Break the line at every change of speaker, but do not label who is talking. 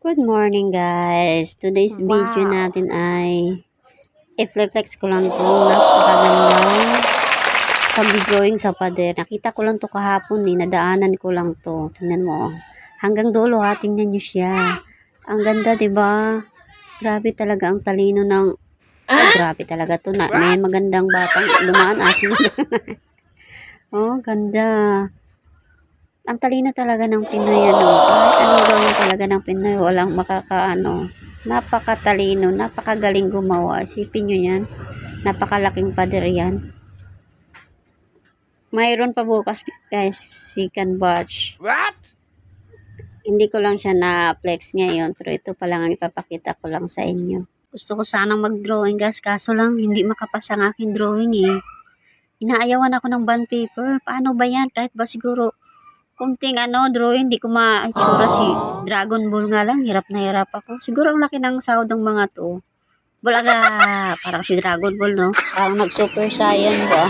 Good morning guys. Today's video
Wow.
natin ay i-flex ko lang to napakagandang pag-drawing sa pader. Nakita ko lang to kahapon eh. Nadaanan ko lang to. Tingnan mo. oh. Hanggang dulo ha. Tingnan nyo siya. Ang ganda 'di ba? Grabe talaga ang talino ng oh, grabe talaga to na may magandang batang lumaan asin. oh, ganda. Ang talino talaga ng Pinoy ano. Gawin talaga ng Pinoy, walang makakaano. Napakatalino, napakagaling gumawa. Isipin nyo yan. Napakalaking pader yan. Mayroon pa bukas guys, si can watch.
What?
Hindi ko lang siya na-flex ngayon, pero ito pa lang ang ipapakita ko lang sa inyo. Gusto ko sanang mag-drawing guys, kaso lang hindi makapasa ang aking drawing eh. Inaayawan ako ng bond paper. Paano ba yan? Kahit ba siguro kunting ano, drawing, di ko ma-itsura si Dragon Ball nga lang. Hirap na hirap ako. Siguro ang laki ng sahod ng mga to. Bulaga! Parang si Dragon Ball, no? Parang nag-super saiyan ba?